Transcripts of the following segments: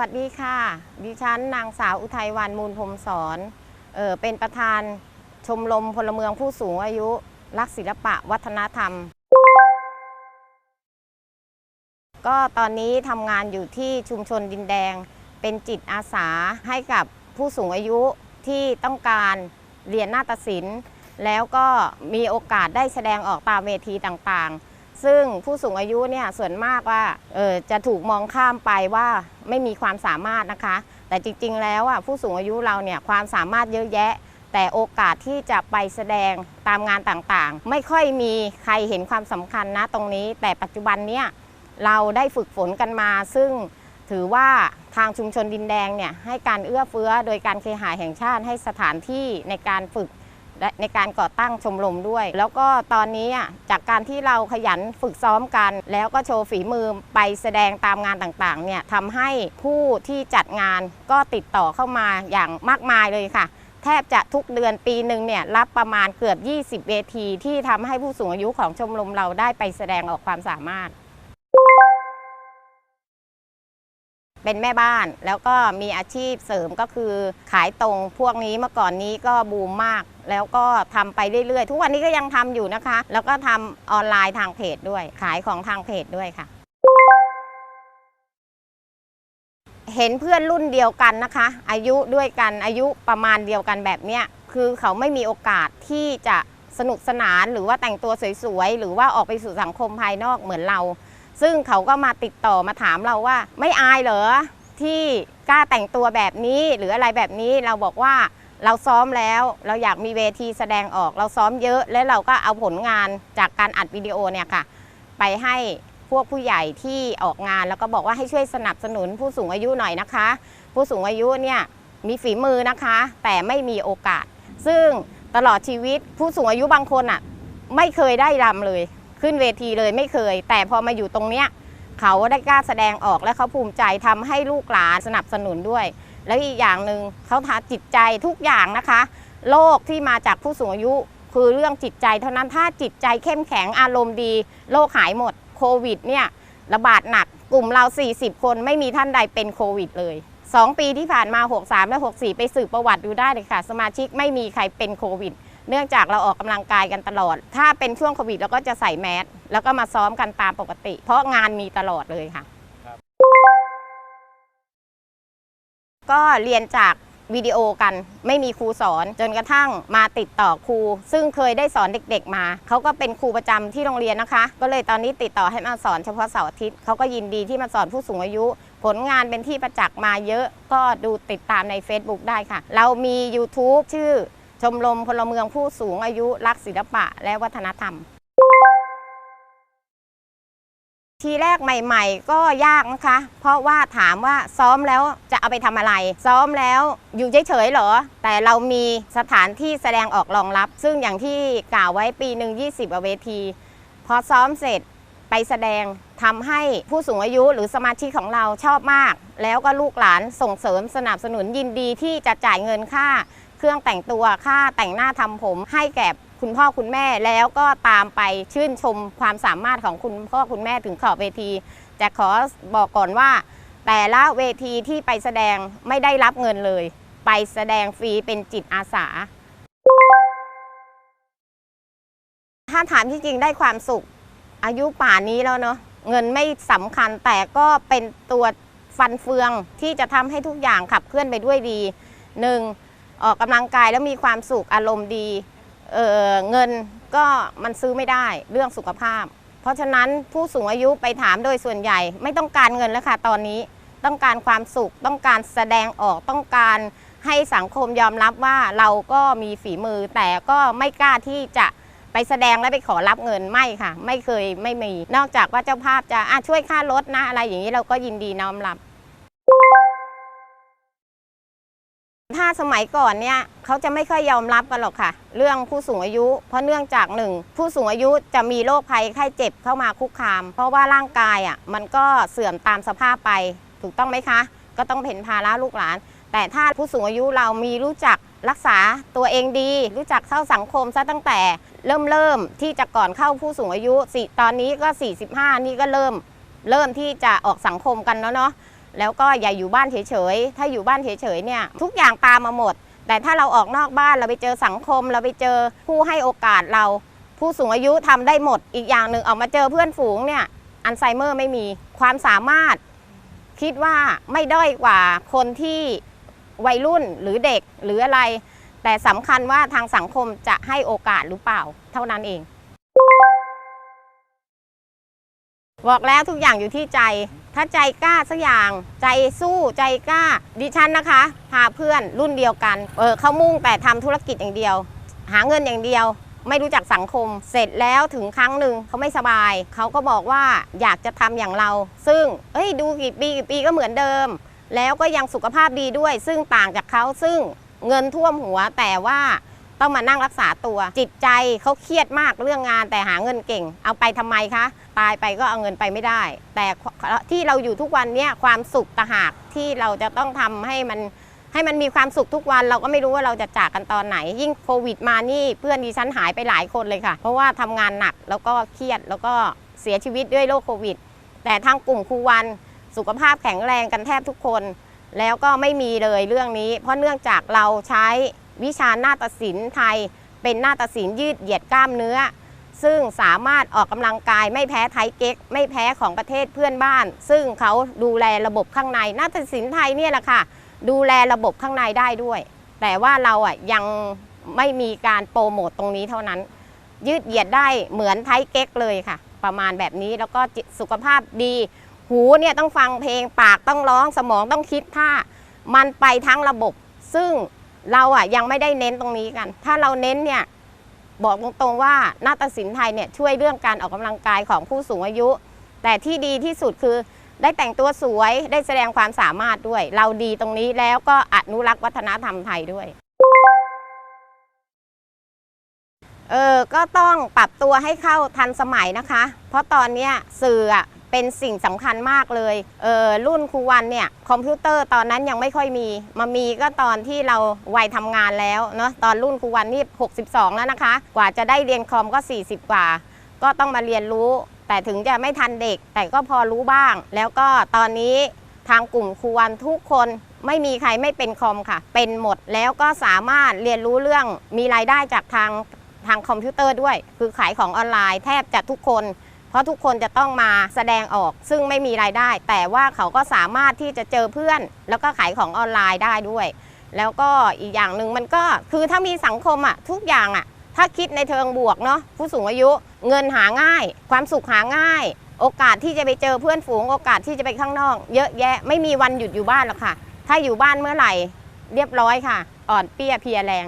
สวัสดีค่ะ ดิฉันนางสาวอุทัยวันมูลพรมสอนเออเป็นประธานชมรมพลเมืองผู้สูงอายุ รักศิลปะวัฒนธรรม ก็ตอนนี้ทำงานอยู่ที่ชุมชนดินแดง เป็นจิตอาสาให้กับผู้สูงอายุที่ต้องการเรียนนาฏศิลป์ แล้วก็มีโอกาสได้แสดงออกตามเวทีต่างๆ ซึ่งผู้สูงอายุเนี่ยส่วนมากว่าเออจะถูกมองข้ามไปว่าไม่มีความสามารถนะคะ แต่จริงๆแล้วอะผู้สูงอายุเราเนี่ยความสามารถเยอะแยะ แต่โอกาสที่จะไปแสดงตามงานต่างๆ ไม่ค่อยมีใครเห็นความสำคัญนะตรงนี้ แต่ปัจจุบันเนี่ยเราได้ฝึกฝนกันมา ซึ่งถือว่าทางชุมชนดินแดงเนี่ยให้การเอื้อเฟื้อโดยการเคหะแห่งชาติให้สถานที่ในการฝึก ในการก่อตั้งชมรมด้วย แล้วก็ตอนนี้อะจากการที่เราขยันฝึกซ้อมกัน แล้วก็โชว์ฝีมือไปแสดงตามงานต่างๆเนี่ยทำให้ผู้ที่จัดงานก็ติดต่อเข้ามาอย่างมากมายเลยค่ะ แทบจะทุกเดือนปีหนึ่งเนี่ยรับประมาณเกือบ 20 เวที ที่ทำให้ผู้สูงอายุของชมรมเราได้ไปแสดงออกความสามารถ เป็นแม่บ้าน แล้วก็มีอาชีพเสริมก็คือขายตรงพวกนี้เมื่อก่อนนี้ก็บูมมาก แล้วก็ทำไปเรื่อยๆ ทุกวันนี้ก็ยังทำอยู่นะคะ แล้วก็ทำออนไลน์ทางเพจด้วย ขายของทางเพจด้วยค่ะ เห็นเพื่อนรุ่นเดียวกันนะคะ อายุด้วยกันอายุประมาณเดียวกันแบบเนี้ยคือเขาไม่มีโอกาสที่จะสนุกสนานหรือว่าแต่งตัวสวยๆ หรือว่าออกไปสู่สังคมภายนอกเหมือนเรา ซึ่งเขาก็มาติดต่อมาถามเราว่า ไม่อายเหรอที่กล้าแต่งตัวแบบนี้หรืออะไรแบบนี้เราบอกว่าเราซ้อมแล้วเราอยากมีเวทีแสดงออก เราซ้อมเยอะและเราก็เอาผลงานจากการอัดวิดีโอเนี่ยค่ะ ไปให้พวกผู้ใหญ่ที่ออกงานแล้วก็บอกว่าให้ช่วยสนับสนุนผู้สูงอายุหน่อยนะคะ ผู้สูงอายุเนี่ยมีฝีมือนะคะ แต่ไม่มีโอกาส ซึ่งตลอดชีวิตผู้สูงอายุบางคนอะไม่เคยได้รำเลย ขึ้นเวทีเลยไม่เคย แต่พอมาอยู่ตรงเนี้ยเขาได้กล้าแสดงออกและเขาภูมิใจทำให้ลูกหลานสนับสนุนด้วย แล้วอีกอย่างหนึ่งเขาทาจิตใจทุกอย่างนะคะ โรคที่มาจากผู้สูงอายุคือเรื่องจิตใจเท่านั้นถ้าจิตใจเข้มแข็งอารมณ์ดีโรคหายหมดโควิดเนี่ยระบาดหนักกลุ่มเรา 40 คนไม่มีท่านใดเป็นโควิดเลย 2 ปีที่ผ่านมา 63 และ 64 ไปสืบประวัติดูได้เลยค่ะ สมาชิกไม่มีใครเป็นโควิด เนื่องจากเราออกกำลังกายกันตลอด ถ้าเป็นช่วงโควิดเราก็จะใส่แมสแล้วก็มาซ้อมกันตามปกติ เพราะงานมีตลอดเลยค่ะ ก็เรียนจากวิดีโอกันไม่มีครูสอนจนกระทั่งมาติดต่อครู ซึ่งเคยได้สอนเด็กๆมา เขาก็เป็นครูประจำที่โรงเรียนนะคะ ก็เลยตอนนี้ติดต่อให้มาสอนเฉพาะเสาร์อาทิตย์เขาก็ยินดีที่มาสอนผู้สูงอายุ ผลงานเป็นที่ประจักษ์มาเยอะ ก็ดูติดตามใน Facebook ได้ค่ะ เรามี YouTube ชื่อ ชมรมพลเมืองผู้สูงอายุรักศิลปะและวัฒนธรรม ทีแรกใหม่ๆ ก็ยากนะคะ เพราะว่าถามว่าซ้อมแล้วจะเอาไปทำอะไร ซ้อมแล้วอยู่เฉยๆเหรอ แต่เรามีสถานที่แสดงออกรองรับ ซึ่งอย่างที่กล่าวไว้ปีหนึ่ง20กว่าเวที พอซ้อมเสร็จไปแสดงทำให้ผู้สูงอายุหรือสมาชิกของเราชอบมาก แล้วก็ลูกหลานส่งเสริมสนับสนุนยินดีที่จะจ่ายเงินค่า เครื่องแต่งตัวค่าแต่งหน้าทำผม ให้แก่คุณพ่อคุณแม่แล้วก็ตามไปชื่นชมความสามารถของคุณพ่อคุณแม่ถึงขอบเวที จะขอบอกก่อนว่า แต่ละเวทีที่ไปแสดงไม่ได้รับเงินเลย ไปแสดงฟรีเป็นจิตอาสา ถ้าถามที่จริงได้ความสุข อายุป่านนี้แล้วเนาะเงินไม่สำคัญแต่ก็เป็นตัวฟันเฟืองที่จะทำให้ทุกอย่างขับเคลื่อนไปด้วยดีหนึ่ง ออกกำลังกายแล้วมีความสุขอารมณ์ดีเเงินก็มันซื้อไม่ได้เรื่องสุขภาพ เพราะฉะนั้นผู้สูงอายุไปถามโดยส่วนใหญ่ ไม่ต้องการเงินแล้วค่ะตอนนี้ต้องการความสุข ต้องการแสดงออกต้องการให้สังคมยอมรับว่าเราก็มีฝีมือ แต่ก็ไม่กล้าที่จะไปแสดงและไปขอรับเงินไม่ค่ะ ไม่เคยไม่มี นอกจากว่าเจ้าภาพจะะช่วยค่ารถนะอะไรอย่างนี้เราก็ยินดีน้อมรับ สมัยก่อนเนี่ยเขาจะไม่ค่อยยอมรับกันหรอกค่ะ เรื่องผู้สูงอายุ เพราะเนื่องจากหนึ่งผู้สูงอายุจะมีโรคภัยไข้เจ็บเข้ามาคุกคาม เพราะว่าร่างกายอะมันก็เสื่อมตามสภาพไป ถูกต้องไหมคะ ก็ต้องเห็นภาระลูกหลาน แต่ถ้าผู้สูงอายุเรามีรู้จักรักษาตัวเองดี รู้จักเข้าสังคมซะตั้งแต่ เริ่มเริ่มที่จะก่อนเข้าผู้สูงอายุสิตอนนี้ก็ 45 นี่ก็เริ่ม เริ่มที่จะออกสังคมกันแล้วเนาะ แล้วก็อย่าอยู่บ้านเฉยๆ ถ้าอยู่บ้านเฉยๆเนี่ยทุกอย่างตามมาหมด แต่ถ้าเราออกนอกบ้านเราไปเจอสังคม เราไปเจอผู้ให้โอกาสเรา ผู้สูงอายุทำได้หมด อีกอย่างหนึ่งออกมาเจอเพื่อนฝูงเนี่ยอัลไซเมอร์ไม่มีความสามารถ คิดว่าไม่ด้อยกว่าคนที่วัยรุ่นหรือเด็กหรืออะไร แต่สำคัญว่าทางสังคมจะให้โอกาสหรือเปล่า เท่านั้นเอง บอกแล้วทุกอย่างอยู่ที่ใจ ถ้าใจกล้าสักอย่าง ใจสู้ใจกล้า ดิฉันนะคะ พาเพื่อนรุ่นเดียวกัน เออเขามุ่งแต่ทำธุรกิจอย่างเดียว หาเงินอย่างเดียว ไม่รู้จักสังคม เสร็จแล้วถึงครั้งหนึ่งเขาไม่สบาย เขาก็บอกว่าอยากจะทำอย่างเรา ซึ่ง เอ้ยดูกี่ปีกี่ปีก็เหมือนเดิม แล้วก็ยังสุขภาพดีด้วย ซึ่งต่างจากเขาซึ่งเงินท่วมหัวแต่ว่า ต้องมานั่งรักษาตัว จิตใจเขาเครียดมากเรื่องงานแต่หาเงินเก่ง เอาไปทำไมคะตายไปก็เอาเงินไปไม่ได้ แต่ที่เราอยู่ทุกวันเนี้ยความสุขตะหากที่เราจะต้องทำให้มันให้มันมีความสุขทุกวันเราก็ไม่รู้ว่าเราจะจากกันตอนไหน ยิ่งโควิดมานี่เพื่อนดิฉันหายไปหลายคนเลยค่ะ เพราะว่าทำงานหนักแล้วก็เครียดแล้วก็เสียชีวิตด้วยโรคโควิด แต่ทางกลุ่มครูวันสุขภาพแข็งแรงกันแทบทุกคน แล้วก็ไม่มีเลยเรื่องนี้ เพราะเนื่องจากเราใช้ วิชาหน้าฏศิลป์ไทย เป็นหน้าฏศิลป์ยืดเหยียดกล้ามเนื้อ ซึ่งสามารถออกกำลังกายไม่แพ้ไทยเก๊ก ไม่แพ้ของประเทศเพื่อนบ้าน ซึ่งเขาดูแลระบบข้างในหน้าฏศิลป์ไทยเนี่ยแหละค่ะ ดูแลระบบข้างในได้ด้วย แต่ว่าเราอะยังไม่มีการโปรโมตตรงนี้เท่านั้น ยืดเหยียดได้เหมือนไทยเก๊กเลยค่ะ ประมาณแบบนี้แล้วก็สุขภาพดี หูเนี่ยต้องฟังเพลงปากต้องร้องสมองต้องคิดท่ามันไปทั้งระบบซึ่ง เราอะยังไม่ได้เน้นตรงนี้กัน ถ้าเราเน้นเนี่ยบอกตรงๆว่านาฏศิลป์ไทยเนี่ยช่วยเรื่องการออกกำลังกายของผู้สูงอายุ แต่ที่ดีที่สุดคือได้แต่งตัวสวยได้แสดงความสามารถด้วย เราดีตรงนี้แล้วก็อนุรักษ์วัฒนธรรมไทยด้วยเออก็ต้องปรับตัวให้เข้าทันสมัยนะคะ เพราะตอนนี้สื่ออะ เป็นสิ่งสำคัญมากเลยเออรุ่นครูวันเนี่ยคอมพิวเตอร์ตอนนั้นยังไม่ค่อยมี มามีก็ตอนที่เราวัยทำงานแล้วเนาะตอนรุ่นครูวันนี่ 62 แล้วนะคะ กว่าจะได้เรียนคอมก็ 40 กว่า ก็ต้องมาเรียนรู้ แต่ถึงจะไม่ทันเด็ก แต่ก็พอรู้บ้าง แล้วก็ตอนนี้ทางกลุ่มครูวันทุกคนไม่มีใครไม่เป็นคอมค่ะ เป็นหมดแล้วก็สามารถเรียนรู้เรื่องมีรายได้จากทางทางคอมพิวเตอร์ด้วย คือขายของออนไลน์แทบจะทุกคน เพราะทุกคนจะต้องมาแสดงออกซึ่งไม่มีรายได้ แต่ว่าเขาก็สามารถที่จะเจอเพื่อน แล้วก็ขายของออนไลน์ได้ด้วย แล้วก็อีกอย่างหนึ่งมันก็คือถ้ามีสังคมอะทุกอย่างอะถ้าคิดในเทิงบวกเนาะผู้สูงอายุเงินหาง่าย ความสุขหาง่าย โอกาสที่จะไปเจอเพื่อนฝูง โอกาสที่จะไปข้างนอก เยอะแยะไม่มีวันหยุดอยู่บ้านหรอกค่ะ ถ้าอยู่บ้านเมื่อไหร่ เรียบร้อยค่ะ อ่อนเปี้ยเพียแรง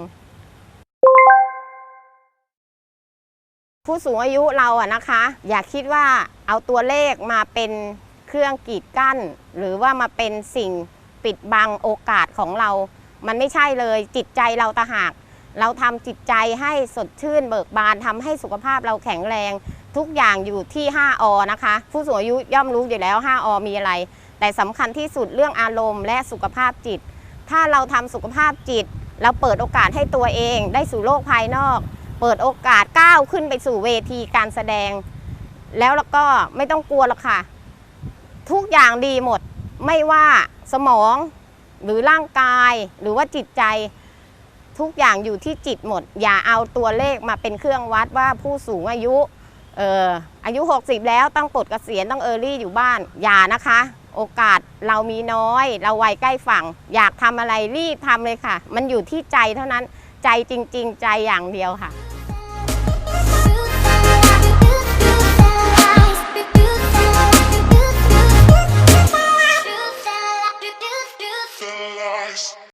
ผู้สูงอายุเราอะนะคะ อย่าคิดว่าเอาตัวเลขมาเป็นเครื่องกีดกั้น หรือว่ามาเป็นสิ่งปิดบังโอกาสของเรา มันไม่ใช่เลยจิตใจเราตะหาก เราทำจิตใจให้สดชื่นเบิกบานทำให้สุขภาพเราแข็งแรง ทุกอย่างอยู่ที่ 5 อนะคะ ผู้สูงอายุย่อมรู้อยู่แล้ว 5 อมีอะไร แต่สำคัญที่สุดเรื่องอารมณ์และสุขภาพจิต ถ้าเราทำสุขภาพจิต เราเปิดโอกาสให้ตัวเองได้สู่โลกภายนอก เปิดโอกาสก้าวขึ้นไปสู่เวทีการแสดง แล้วเราก็ไม่ต้องกลัวหรอกค่ะ ทุกอย่างดีหมดไม่ว่าสมองหรือร่างกายหรือว่าจิตใจ ทุกอย่างอยู่ที่จิตหมด อย่าเอาตัวเลขมาเป็นเครื่องวัดว่าผู้สูงอายุเอออายุ 60 แล้วต้องปลดเกษียณต้องเออรี่อยู่บ้าน อย่านะคะ โอกาสเรามีน้อย เราวัยใกล้ฝั่ง อยากทำอะไรรีบทำเลยค่ะ มันอยู่ที่ใจเท่านั้นใจจริง ๆ ใจอย่างเดียวค่ะ